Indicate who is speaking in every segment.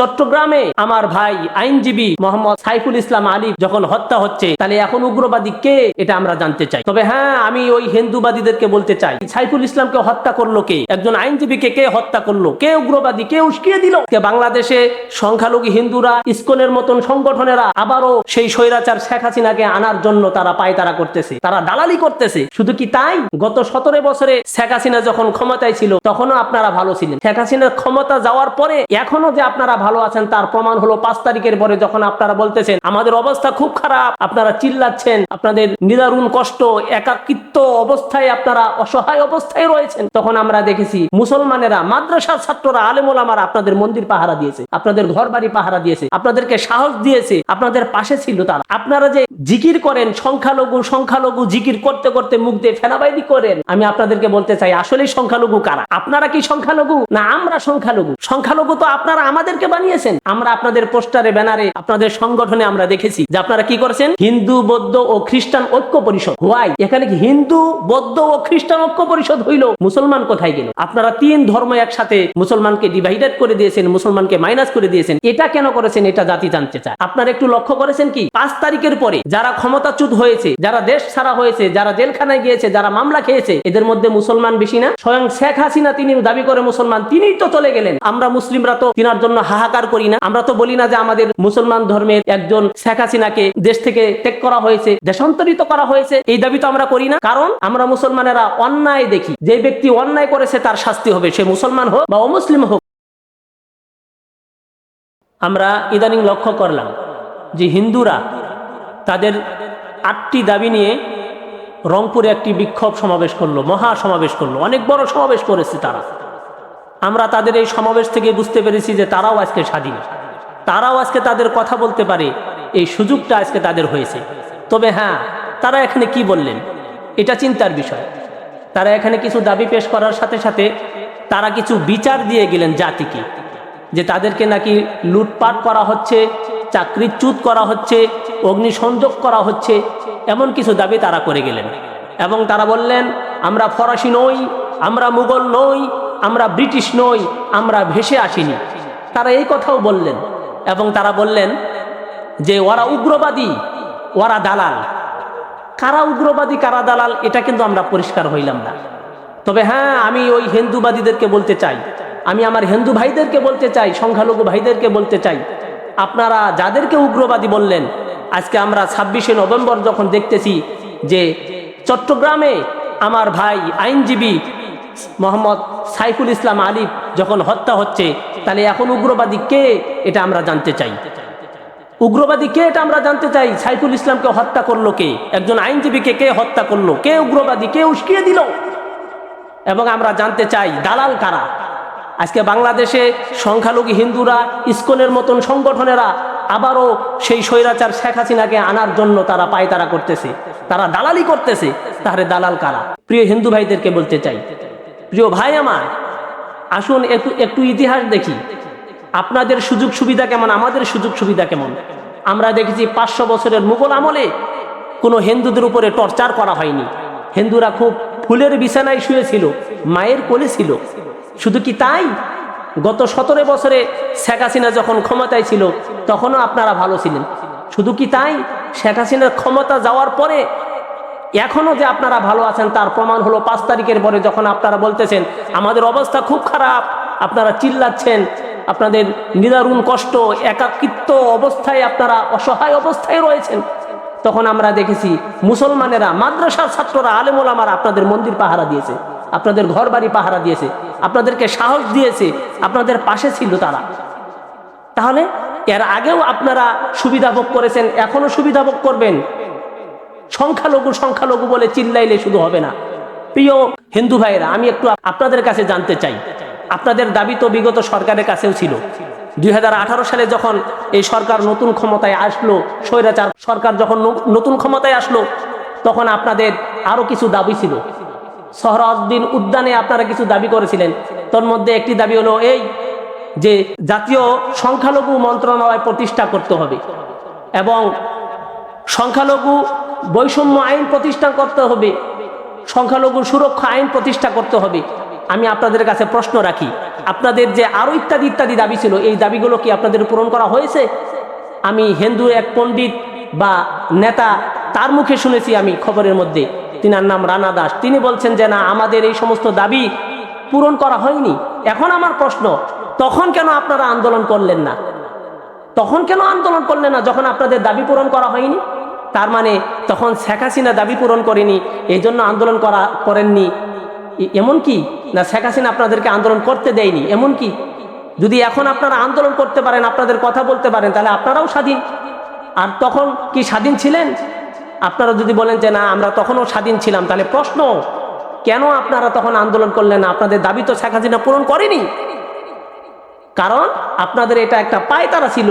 Speaker 1: চট্টগ্রামে আমার ভাই আইনজীবী মোহাম্মদ সাইফুল ইসলাম আলী যখন হত্যা হচ্ছে, তাহলে এখন উগ্রবাদী কে? এটা আমরা জানতে চাই। তবে হ্যাঁ আমি ওই হিন্দুবাদীদেরকে বলতে চাই। সাইফুল ইসলামকে হত্যা করল কে? একজন আইনজীবীকে কে হত্যা করল? কে উগ্রবাদী, কে উস্কিয়ে দিল? বাংলাদেশে সংখ্যালঘু হিন্দুরা, ইসকনের মতন সংগঠনেরা আবারও সেই স্বৈরাচার শেখ হাসিনাকে আনার জন্য তারা পায়তারা করতেছে, তারা দালালি করতেছে। শুধু কি তাই? গত সতেরো বছরে শেখ হাসিনা যখন ক্ষমতায় ছিল, তখনও আপনারা ভালো ছিলেন। শেখ হাসিনার ক্ষমতা যাওয়ার পরে এখনও যে আপনারা ভালো আছেন, তার প্রমাণ হলো পাঁচ তারিখের পরে যখন আপনারা বলতেছেন, আমাদের অবস্থা খুব খারাপ, আপনারা চিল্লাচ্ছেন, আপনাদের নিদারুণ কষ্ট, একাকিত্ব অবস্থায় আপনারা অসহায় অবস্থায় রয়েছেন। তখন আমরা দেখেছি মুসলমানেরা, মাদ্রাসার ছাত্ররা, আলেমোলামারা আপনাদের মন্দির পাহারা দিয়েছে, আপনাদের ঘর বাড়ি পাহারা দিয়েছে, আপনাদেরকে সাহস দিয়েছে, আপনাদের পাশে ছিল তারা। আপনারা যে জিকির করেন, সংখ্যালঘু সংখ্যালঘু জিকির করতে করতে মুখ দিয়ে ফেনাবাইদি করেন। আমি আপনাদেরকে বলতে চাই আসলে সংখ্যালঘু কারা? আপনারা কি সংখ্যালঘু? না, আমরা সংখ্যালঘু। সংখ্যালঘু তো আপনারা আমাদেরকে বানিয়েছেন। আমরা আপনাদের পোস্টারে, ব্যানারে, আপনাদের সংগঠনে আমরা দেখেছি যে আপনারা কি করেছেন? হিন্দু, বৌদ্ধ ও খ্রিস্টান ঐক্য পরিষদ। হোয়াই? এখানে কি হিন্দু, বৌদ্ধ ও খ্রিস্টান ঐক্য পরিষদ হইল? মুসলমান কোথায় গেল? আপনারা তিন ধর্ম একসাথে মুসলমানকে ডিভাইডেড করে দিয়েছেন, মুসলমানকে মাইনাস করে দিয়েছেন। এটা কেন করেছেন? এটা জাতি জানতে চায়। আপনারা একটু লক্ষ্য করেছেন কি? পাঁচ তারিখের পরে যারা ক্ষমতাচ্যুত হয়েছে, যারা দেশ ছাড়া হয়েছে, যারা জেলখানায় গিয়েছে, যারা মামলা খেয়েছে, এদের মধ্যে মুসলমান বেশি না। স্বয়ং শেখ হাসিনা তিনি দাবি করে মুসলমান, তিনিই তো চলে গেলেন। আমরা মুসলিমরা তো তিনার জন্য হাহাকার করি না। আমরা তো বলি না যে আমাদের মুসলমান ধর্মের একজন শেখ হাসিনাকে দেশ থেকে ত্যাগ করা হয়েছে, দেশান্তরিত করা হয়েছে। এই দাবি তো আমরা করি না। কারণ আমরা মুসলমানেরা অন্যায় দেখি। যে ব্যক্তি অন্যায় করেছে, তার শাস্তি হবে। সে মুসলমান হোক বা অমুসলিম হোক। আমরা ইদানিং লক্ষ্য করলাম যে হিন্দুরা তাদের আটটি দাবি নিয়ে রংপুরে একটি বিক্ষোভ সমাবেশ করল, মহা সমাবেশ করল। অনেক বড় সমাবেশ করেছে তারা। আমরা তাদের এই সমাবেশ থেকে বুঝতে পেরেছি যে তারাও আজকে স্বাধীন। তারাও আজকে তাদের কথা বলতে পারে, এই সুযোগটা আজকে তাদের হয়েছে। তবে হ্যাঁ তারা এখানে কি বললেন? এটা চিন্তার বিষয়। তারা এখানে কিছু দাবি পেশ করার সাথে সাথে তারা কিছু বিচার দিয়ে গেলেন জাতিকে, যে তাদেরকে নাকি লুটপাট করা হচ্ছে, চাকরিচ্যুত করা হচ্ছে অগ্নিসংযোগ করা হচ্ছে, এমন কিছু দাবি তারা করে গেলেন। এবং তারা বললেন, আমরা ফরাসি নই, আমরা মুঘল নই, আমরা ব্রিটিশ নই, আমরা ভেসে আসিনি। তারা এই কথাও বললেন এবং তারা বললেন যে, ওরা উগ্রবাদী, ওরা দালাল। কারা উগ্রবাদী, কারা দালাল, এটা কিন্তু আমরা পরিষ্কার হইলাম না। তবে হ্যাঁ আমি ওই হিন্দুবাদীদেরকে বলতে চাই, আমি আমার হিন্দু ভাইদেরকে বলতে চাই, সংখ্যালঘু ভাইদেরকে বলতে চাই। আপনারা যাদেরকে উগ্রবাদী বললেন আজকে আমরা ছাব্বিশে নভেম্বর যখন দেখতেছি যে চট্টগ্রামে আমার ভাই আইনজীবী মোহাম্মদ সাইফুল ইসলাম আলী যখন হত্যা হচ্ছে, তাহলে এখন উগ্রবাদী কে এটা আমরা জানতে চাই? উগ্রবাদী কে এটা আমরা জানতে চাই? সাইফুল ইসলামকে হত্যা করল কে? একজন আইনজীবীকে কে হত্যা করল? কে উগ্রবাদী? কে উস্কিয়ে দিল? এবং আমরা জানতে চাই, দালাল কারা? আজকে বাংলাদেশে সংখ্যালঘু হিন্দুরা, ইসকনের মতন সংগঠনেরা আবারও সেই স্বৈরাচার শেখ হাসিনাকে আনার জন্য তারা পায়তারা করতেছে। তারা দালালি করতেছে। তাহলে দালাল কারা? প্রিয় হিন্দু ভাইদেরকে বলতে চাই। প্রিয় ভাই আমার, আসুন একটু একটু ইতিহাস দেখি। আপনাদের সুযোগ সুবিধা কেমন? আমাদের সুযোগ সুবিধা কেমন? আমরা দেখেছি পাঁচশো বছরের মুঘল আমলে কোনো হিন্দুদের উপরে টর্চার করা হয়নি। হিন্দুরা খুব ফুলের বিছানায় শুয়েছিল, মায়ের কোলে ছিল। শুধু কি তাই? গত সতেরো বছরে শেখ হাসিনা যখন ক্ষমতায় ছিল, তখনও আপনারা ভালো ছিলেন। শুধু কি তাই? শেখ হাসিনার ক্ষমতা যাওয়ার পরে এখনও যে আপনারা ভালো আছেন, তার প্রমাণ হলো পাঁচ তারিখের পরে যখন আপনারা বলতেছেন, আমাদের অবস্থা খুব খারাপ, আপনারা চিল্লাচ্ছেন, আপনাদের নিদারুণ কষ্ট, একাকিত্ব অবস্থায় আপনারা অসহায় অবস্থায় রয়েছেন। তখন আমরা দেখেছি মুসলমানেরা, মাদ্রাসার ছাত্ররা, আলেমোলামারা আপনাদের মন্দির পাহারা দিয়েছে। আপনাদের ঘর বাড়ি পাহারা দিয়েছে, আপনাদেরকে সাহস দিয়েছে, আপনাদের পাশে ছিল তারা। তাহলে এর আগেও আপনারা সুবিধা ভোগ করেছেন এখনও সুবিধা ভোগ করবেন। সংখ্যালঘু সংখ্যালঘু বলে চিল্লাইলে শুধু হবে না। প্রিয় হিন্দু ভাইয়েরা, আমি একটু আপনাদের কাছে জানতে চাই। আপনাদের দাবি তো বিগত সরকারের কাছেও ছিল। দুই হাজার আঠারো সালে যখন এই সরকার নতুন ক্ষমতায় আসলো, স্বৈরাচার সরকার যখন নতুন ক্ষমতায় আসলো, তখন আপনাদের আরও কিছু দাবি ছিল। সহরাউদ্দিন উদ্যানে আপনারা কিছু দাবি করেছিলেন। তোর মধ্যে একটি দাবি হলো এই যে জাতীয় সংখ্যালঘু মন্ত্রণালয় প্রতিষ্ঠা করতে হবে এবং সংখ্যালঘু বৈষম্য আইন প্রতিষ্ঠা করতে হবে সংখ্যালঘু সুরক্ষা আইন প্রতিষ্ঠা করতে হবে। আমি আপনাদের কাছে প্রশ্ন রাখি, আপনাদের যে আরও ইত্যাদি ইত্যাদি দাবি ছিল, এই দাবিগুলো কি আপনাদের পূরণ করা হয়েছে? আমি হিন্দু এক পণ্ডিত বা নেতা, তার মুখে শুনেছি আমি খবরের মধ্যে। তিনার নাম রানা দাস। তিনি বলছেন যে, না, আমাদের এই সমস্ত দাবি পূরণ করা হয়নি। এখন আমার প্রশ্ন, তখন কেন আপনারা আন্দোলন করলেন না? তখন কেন আন্দোলন করলেন না যখন আপনাদের দাবি পূরণ করা হয়নি? তার মানে তখন শেখ হাসিনা দাবি পূরণ করেনি এই জন্য আন্দোলন করা, করেননি। এমন কি? না, শেখ হাসিনা আপনাদেরকে আন্দোলন করতে দেয়নি, এমন কি? যদি এখন আপনারা আন্দোলন করতে পারেন, আপনাদের কথা বলতে পারেন, তাহলে আপনারাও স্বাধীন। আর তখন কি স্বাধীন ছিলেন? আপনারা যদি বলেন যে না, আমরা তখনও স্বাধীন ছিলাম, তাহলে প্রশ্ন, কেন আপনারা তখন আন্দোলন করলেন না? আপনাদের দাবি তো শেখ হাসিনা পূরণ করেনি। কারণ আপনাদের এটা একটা পায়তারা ছিল,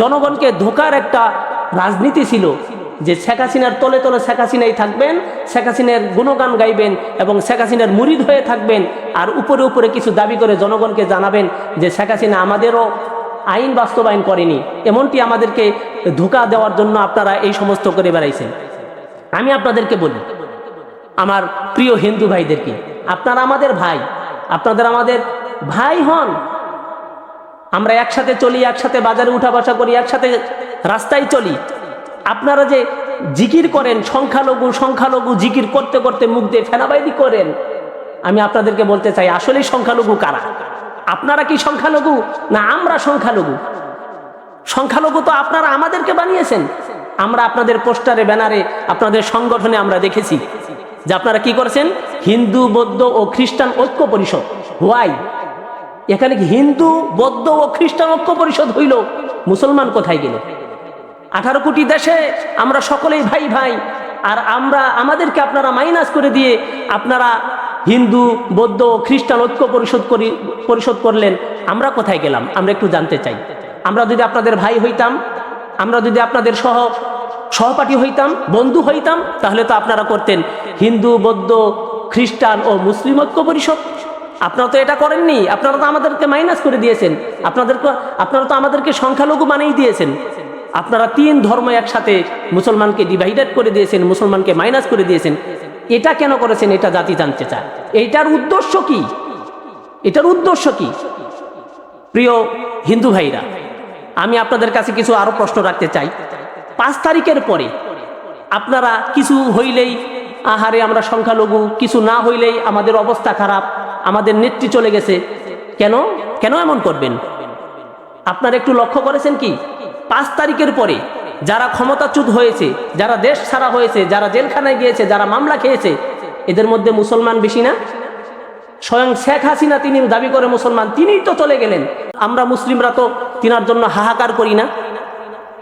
Speaker 1: জনগণকে ধোকার একটা রাজনীতি ছিল যে শেখ হাসিনার তলে তলে শেখ হাসিনাই থাকবেন, শেখ হাসিনার গুণগান গাইবেন এবং শেখ হাসিনার মুরিদ হয়ে থাকবেন আর উপরে উপরে কিছু দাবি করে জনগণকে জানাবেন যে শেখ হাসিনা আমাদেরও আইন বাস্তবায়ন করেনি। এমনটি আমাদেরকে ধোকা দেওয়ার জন্য আপনারা এই সমস্ত করে বেড়াইছেন। আমি আপনাদেরকে বলি, আমার প্রিয় হিন্দু ভাইদেরকে আপনারা আমাদের ভাই, আপনাদের আমাদের ভাই হন। আমরা একসাথে চলি, একসাথে বাজারে উঠা বসা করি, একসাথে রাস্তায় চলি। আপনারা যে জিকির করেন, সংখ্যালঘু সংখ্যালঘু জিকির করতে করতে মুখ দিয়ে ফেনাবাইদি করেন, আমি আপনাদেরকে বলতে চাই আসলেই সংখ্যালঘু কারা? আপনারা কি সংখ্যালঘু না আমরা সংখ্যালঘু? সংখ্যালঘু তো আপনারা আমাদেরকে বানিয়েছেন। আমরা আপনাদের পোস্টারে, ব্যানারে, আপনাদের সংগঠনে আমরা দেখেছি যে আপনারা কি করেছেন? হিন্দু, বৌদ্ধ ও খ্রিস্টান ঐক্য পরিষদ। হোয়াই এখানে কি হিন্দু, বৌদ্ধ ও খ্রিস্টান ঐক্য পরিষদ হইল? মুসলমান কোথায় গেল? আঠারো কোটি দেশে আমরা সকলেই ভাই ভাই, আর আমরা, আমাদেরকে আপনারা মাইনাস করে দিয়ে আপনারা হিন্দু, বৌদ্ধ ও খ্রিস্টান ঐক্য পরিষদ করি পরিশোধ করলেন। আমরা কোথায় গেলাম? আমরা একটু জানতে চাই। আমরা যদি আপনাদের ভাই হইতাম, আমরা যদি আপনাদের সহ সহপাঠী হইতাম, বন্ধু হইতাম, তাহলে তো আপনারা করতেন। হিন্দু, বৌদ্ধ, খ্রিস্টান ও মুসলিম ঐক্য পরিষদ। আপনারা তো এটা করেননি। আপনারা তো আমাদেরকে মাইনাস করে দিয়েছেন। আপনাদেরকে, আপনারা তো আমাদেরকে সংখ্যালঘু বানিয়ে দিয়েছেন। আপনারা তিন ধর্ম একসাথে মুসলমানকে ডিভাইডেড করে দিয়েছেন, মুসলমানকে মাইনাস করে দিয়েছেন। এটা কেন করেছেন? এটা জাতি জানতে চায়। এইটার উদ্দেশ্য কি? এটার উদ্দেশ্য কি? প্রিয় হিন্দু ভাইরা, আমি আপনাদের কাছে কিছু আরও প্রশ্ন রাখতে চাই। পাঁচ তারিখের পরে আপনারা কিছু হইলেই, আহারে আমরা সংখ্যালঘু, কিছু না হইলেই আমাদের অবস্থা খারাপ, আমাদের নেত্রী চলে গেছে। কেন? কেন এমন করবেন? আপনারা একটু লক্ষ্য করেছেন কি? পাঁচ তারিখের পরে যারা ক্ষমতাচ্যুত হয়েছে, যারা দেশ ছাড়া হয়েছে, যারা জেলখানায় গিয়েছে, যারা মামলা খেয়েছে, এদের মধ্যে মুসলমান বেশি না? স্বয়ং শেখ হাসিনা তিনি দাবি করে মুসলমান, তিনিই তো চলে গেলেন। আমরা মুসলিমরা তো তিনার জন্য হাহাকার করি না।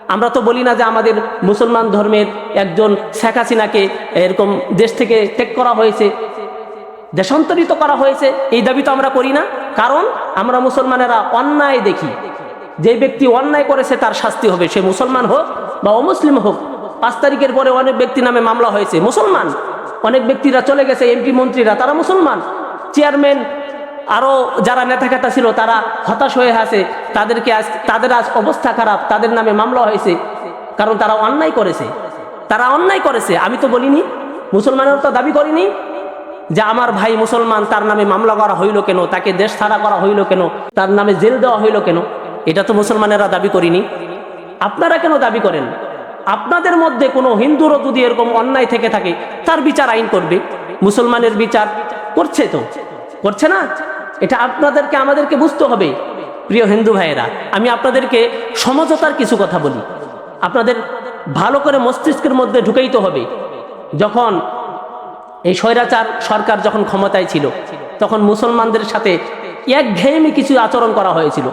Speaker 1: আমরা তো বলি না যে আমাদের মুসলমান ধর্মের একজন শেখ হাসিনাকে এরকম দেশ থেকে ত্যাগ করা হয়েছে, দেশান্তরিত করা হয়েছে, এই দাবি তো আমরা করি না। কারণ আমরা মুসলমানেরা অন্যায় দেখি। যে ব্যক্তি অন্যায় করেছে তার শাস্তি হবে, সে মুসলমান হোক বা অমুসলিম হোক। পাঁচ তারিখের পরে অনেক ব্যক্তি নামে মামলা হয়েছে, মুসলমান। অনেক ব্যক্তিরা চলে গেছে, এমপি মন্ত্রীরা, তারা মুসলমান। চেয়ারম্যান আরও যারা নেতাখাতা ছিল, তারা হতাশ হয়ে আছে। তাদেরকে আজ, তাদের আজ অবস্থা খারাপ, তাদের নামে মামলা হয়েছে, কারণ তারা অন্যায় করেছে। তারা অন্যায় করেছে, আমি তো বলিনি, মুসলমানের তো দাবি করিনি যে আমার ভাই মুসলমান, তার নামে মামলা করা হইল কেন, তাকে দেশ ছাড়া করা হইল কেন, তার নামে জেল দেওয়া হইল কেন, এটা তো মুসলমানেরা দাবি করিনি। আপনারা কেন দাবি করেন? আপনাদের মধ্যে কোনো হিন্দুরও যদি এরকম অন্যায় থেকে থাকে, তার বিচার আইন করবে। মুসলমানের বিচার করছে তো? করছে না? এটা আপনাদেরকে, আমাদেরকে বুঝতে হবে, প্রিয় হিন্দু ভাইয়েরা। আমি আপনাদেরকে সমঝোতার কিছু কথা বলি। আপনাদের ভালো করে মস্তিষ্কের মধ্যে ঢুকাইতে হবে। যখন এই স্বৈরাচার সরকার যখন ক্ষমতায় ছিল, তখন মুসলমানদের সাথে এক ঘেয়েমি কিছু আচরণ করা হয়েছিল।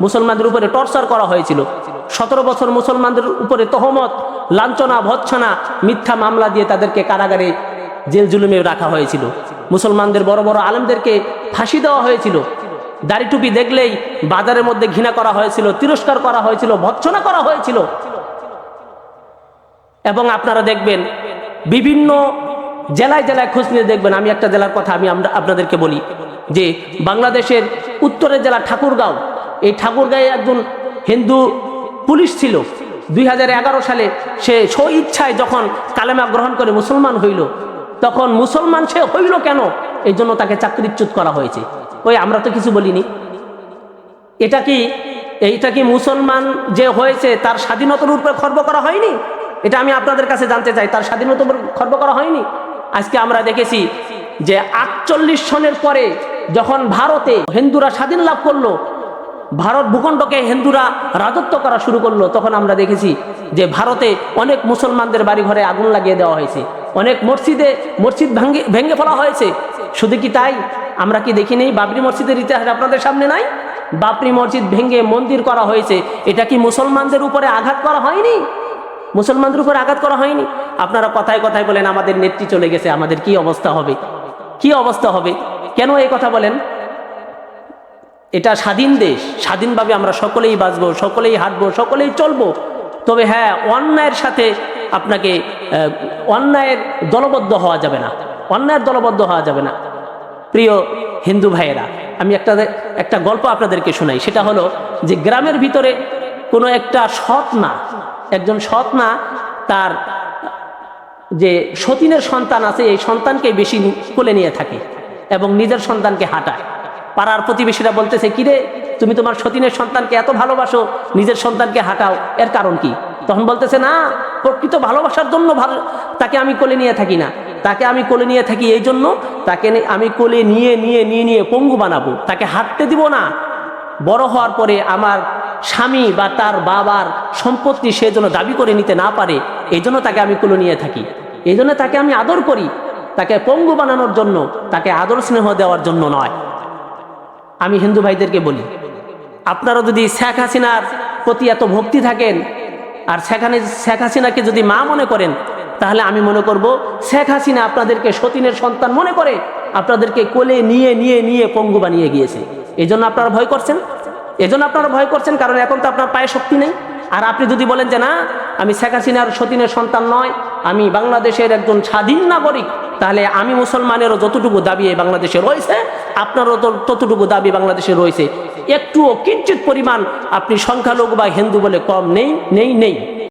Speaker 1: মুসলমানদের উপরে টর্চার করা হয়েছিল। সতেরো বছর মুসলমানদের উপরে তহমত, লাঞ্ছনা, ভৎসনা, মিথ্যা মামলা দিয়ে তাদেরকে কারাগারে জেল জুলুমে রাখা হয়েছিল। মুসলমানদের বড় বড় আলেমদেরকে ফাঁসি দেওয়া হয়েছিল। দাড়ি টুপি দেখলেই বাজারের মধ্যে ঘৃণা করা হয়েছিল, তিরস্কার করা হয়েছিল ভৎসনা করা হয়েছিল। এবং আপনারা দেখবেন, বিভিন্ন জেলায় জেলায় খোঁজ নিয়ে দেখবেন, আমি একটা জেলার কথা আমি আপনাদেরকে বলি, যে বাংলাদেশের উত্তরের জেলা ঠাকুরগাঁও, এই ঠাকুরগাঁয়ে একজন হিন্দু পুলিশ ছিল। দুই হাজার এগারো সালে সে স্ব ইচ্ছায় যখন কালেমা গ্রহণ করে মুসলমান হইল তখন মুসলমান সে হইল কেন? এই জন্য তাকে চাকরিচ্যুত করা হয়েছে। ওই আমরা তো কিছু বলিনি। এটা কি, এইটা কি মুসলমান যে হয়েছে তার স্বাধীনতার উপরে খর্ব করা হয়নি? এটা আমি আপনাদের কাছে জানতে চাই, তার স্বাধীনতার উপর খর্ব করা হয়নি? আজকে আমরা দেখেছি যে আটচল্লিশ সনের পরে যখন ভারতে হিন্দুরা স্বাধীন লাভ করল, ভারত ভূখণ্ডকে হিন্দুরা রাজত্ব করা শুরু করল, তখন আমরা দেখেছি যে ভারতে অনেক মুসলমানদের বাড়ি ঘরে আগুন লাগিয়ে দেওয়া হয়েছে। অনেক মসজিদে, মসজিদ ভেঙে ভেঙে ফেলা হয়েছে। শুধু কি তাই? আমরা কি দেখিনি বাবরি মসজিদের ইতিহাস আপনাদের সামনে নাই? বাবরি মসজিদ ভেঙে মন্দির করা হয়েছে। এটা কি মুসলমানদের উপরে আঘাত করা হয়নি? মুসলমানদের উপরে আঘাত করা হয়নি? আপনারা কথায় কথায় বলেন, আমাদের নেত্রী চলে গেছে, আমাদের কি অবস্থা হবে? কি অবস্থা হবে? কেন এই কথা বলেন? এটা স্বাধীন দেশ। স্বাধীনভাবে আমরা সকলেই বাঁচবো, সকলেই হাঁটবো, সকলেই চলবো। তবে হ্যাঁ অন্যায়ের সাথে আপনাকে অন্যায়ের দলবদ্ধ হওয়া যাবে না। অন্যায়ের দলবদ্ধ হওয়া যাবে না। প্রিয় হিন্দু ভাইয়েরা, আমি একটা একটা গল্প আপনাদেরকে শোনাই। সেটা হলো যে গ্রামের ভিতরে কোনো একটা সৎ না একজন সৎ না তার যে সতীনের সন্তান আছে, এই সন্তানকে বেশি কোলে নিয়ে থাকে এবং নিজের সন্তানকে হাঁটায়। পাড়ার প্রতিবেশীরা বলতেছে, কিরে, তুমি তোমার সতীনের সন্তানকে এত ভালোবাসো, নিজের সন্তানকে হাঁটাও। এর কারণ কি? তখন বলতেছে, না, প্রকৃত ভালোবাসার জন্য ভালো তাকে আমি কোলে নিয়ে থাকি না। তাকে আমি কোলে নিয়ে থাকি এই জন্য, তাকে আমি কোলে নিয়ে নিয়ে নিয়ে নিয়ে পঙ্গু বানাবো। তাকে হাঁটতে দিব না। বড় হওয়ার পরে আমার স্বামী বা তার বাবার সম্পত্তি সে যেন দাবি করে নিতে না পারে, এই জন্য তাকে আমি কোলে নিয়ে থাকি। এই জন্য তাকে আমি আদর করি। তাকে পঙ্গু বানানোর জন্য, তাকে আদর স্নেহ দেওয়ার জন্য নয়। আমি হিন্দু ভাইদেরকে বলি, আপনারা যদি শেখ হাসিনার প্রতি এত ভক্তি থাকেন আর শেখ হানি- শেখ হাসিনাকে যদি মা মনে করেন, তাহলে আমি মনে করব শেখ হাসিনা আপনাদেরকে সতীনের সন্তান মনে করে আপনাদেরকে কোলে নিয়ে নিয়ে নিয়ে পঙ্গু বানিয়ে গিয়েছে। এই জন্য আপনারা ভয় করছেন? এজন্য আপনারা ভয় করছেন? কারণ এখন তো আপনার পায়ে শক্তি নেই। আর আপনি যদি বলেন যে, না, আমি শেখ হাসিনার সতীনের সন্তান নয়, আমি বাংলাদেশের একজন স্বাধীন নাগরিক, তাহলে আমি মুসলমানেরও যতটুকু দাবি এই বাংলাদেশে রয়েছে আপনারও তো ততটুকু দাবি বাংলাদেশে রয়েছে। একটুও কিঞ্চিত পরিমাণ আপনি সংখ্যালঘু বা হিন্দু বলে কম নেই নেই নেই।